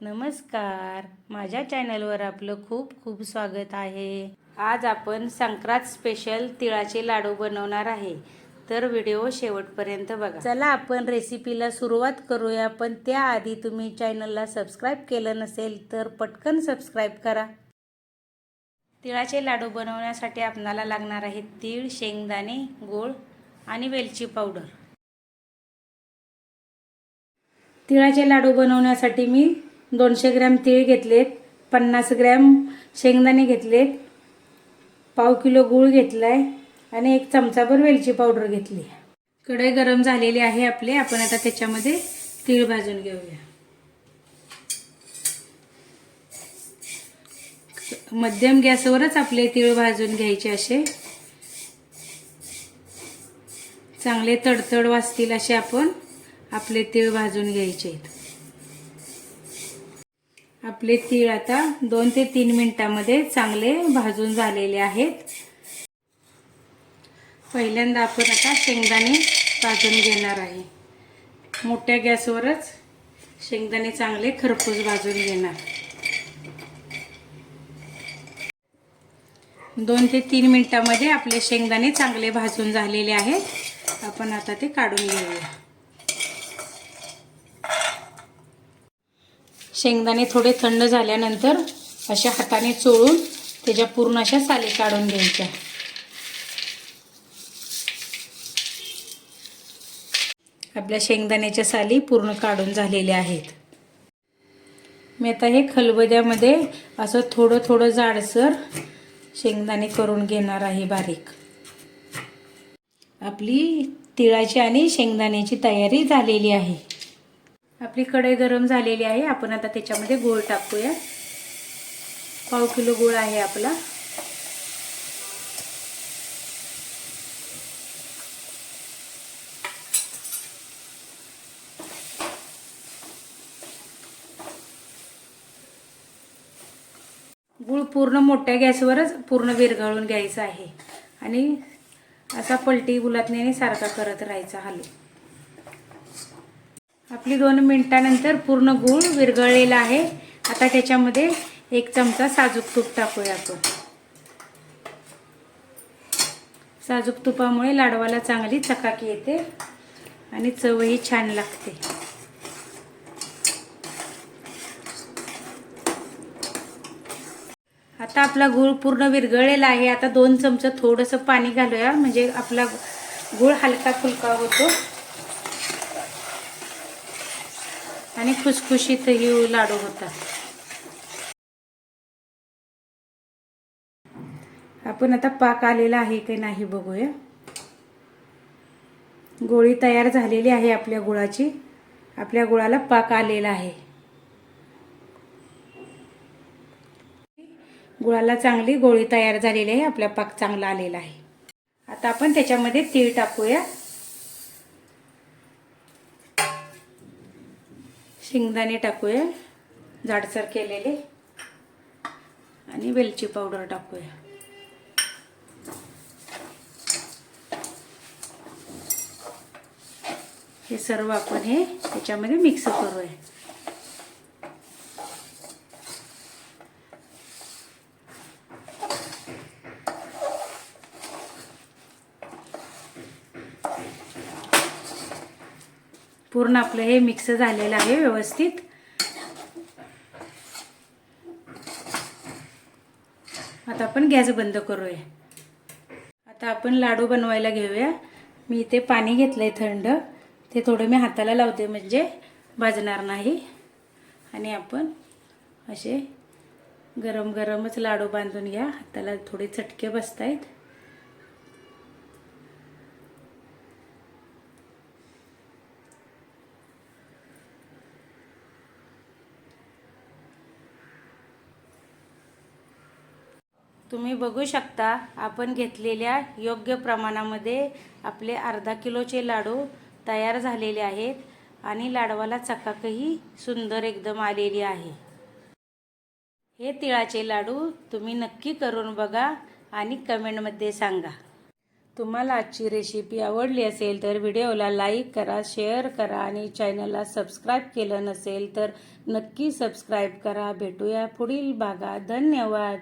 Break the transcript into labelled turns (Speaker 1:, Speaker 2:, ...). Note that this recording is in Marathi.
Speaker 1: नमस्कार. माझ्या चॅनलवर आपलं खूप खूप स्वागत आहे. आज आपण संक्रांत स्पेशल तिळाचे लाडू बनवणार आहे. तर व्हिडिओ शेवटपर्यंत बघा. चला आपण रेसिपीला सुरुवात करूया. पण त्याआधी तुम्ही चॅनलला सबस्क्राईब केलं नसेल तर पटकन सबस्क्राईब करा. तिळाचे लाडू बनवण्यासाठी आपणाला लागणार आहेत तीळ शेंगदाणे गूळ आणि वेलची पावडर तिळाचे लाडू बनवण्यासाठी मी दोनशे ग्रॅम तीळ घेतलेत पन्नास ग्रॅम शेंगदाणे घेतलेत पाव किलो गूळ घेतला आहे आणि एक चमचाभर वेलची पावडर घेतली. कढई गरम झालेली आहे आपले आपण आता त्याच्यामध्ये तीळ भाजून घेऊया. मध्यम गॅसवरच आपले तीळ भाजून घ्यायचे असे. चांगले तडतड वाजतील असे आपण आपले तीळ भाजून घ्यायचे आपले तीळ आता दोन ते तीन मिनटामध्ये चांगले भाजून झालेले आहेत. पहिल्यांदा आपण आता शेंगदाणे भाजून घेणार आहे. मोठ्या गॅसवरच शेंगदाणे चांगले खरपूस भाजून घेणार. दोन ते तीन मिनटामध्ये आपले शेंगदाणे चांगले भाजून झालेले आहेत. आपण आता ते काढून घेऊया. शेंगदाणे थोडे थंड झाल्यानंतर अशा हाताने चोळून त्याच्या पूर्ण अशा साली काढून घ्यायच्या. आपल्या शेंगदाण्याच्या साली पूर्ण काढून झालेल्या आहेत. मी आता हे खलबद्यामध्ये असं थोडं थोडं जाडसर शेंगदाणे करून घेणार आहे बारीक. आपली तिळाची आणि शेंगदाण्याची तयारी झालेली आहे. आपली कढई गरम झालेली आहे. आपण आता त्याच्यामध्ये गूळ टाकूया. पाव किलो गोळ आहे आपला. गूळ पूर्ण मोठ्या गॅसवरच पूर्ण विरघळून घ्यायचा आहे. आणि असा पलटी गुलातण्याने सारखा करत राहायचा हलू आपली दोन मिनटानंतर पूर्ण गूळ विरघळलेला आहे. आता त्याच्यामध्ये एक चमचा साजूक तूप टाकूया आपण. साजूक तुपामुळे लाडवाला चांगली चकाकी येते आणि चवही छान लागते. आता आपला गूळ पूर्ण विरघळलेला आहे. आता दोन चमचं थोडंसं पाणी घालूया. म्हणजे आपला गूळ हलका फुलका होतो. आणि खुसखुशीतही लाडू होतात. आपण आता पाक आलेला आहे की नाही बघूया. गोळी तयार झालेली आहे आपल्या गुळाची. आपल्या गुळाला पाक आलेला आहे. गुळाला चांगली गोळी तयार झालेली आहे. आपला पाक चांगला आलेला आहे. आता आपण त्याच्यामध्ये तीळ टाकूया. शेंगदाणे टाकूया जाडसर केलेले. आणि वेलची पावडर टाकूया. हे सर्व आपण हे त्याच्यामध्ये मिक्स करूया. पूर्ण आपलं हे मिक्स झालेलं आहे व्यवस्थित. आता आपण गॅस बंद करूया. आता आपण लाडू बनवायला घेऊया. मी इथे पाणी घेतलंय थंड. ते थोडं मी हाताला लावते म्हणजे भाजणार नाही. आणि आपण असे गरम गरमच लाडू बांधून घ्या. हाताला थोडे चटके बसत आहेत तुम्ही बघू शकता आपण घेतलेल्या योग्य प्रमाणामध्ये आपले अर्धा किलोचे लाडू तयार झालेले आहेत आणि लाडवाला चकाकही सुंदर एकदम आलेली आहे. हे तिळाचे लाडू तुम्ही नक्की करून बघा आणि कमेंटमध्ये सांगा. तुम्हाला आजची रेसिपी आवडली असेल तर व्हिडिओला लाईक करा शेअर करा आणि चॅनलला सबस्क्राईब केलं नसेल तर नक्की सबस्क्राईब करा. भेटूया पुढील भागात. धन्यवाद!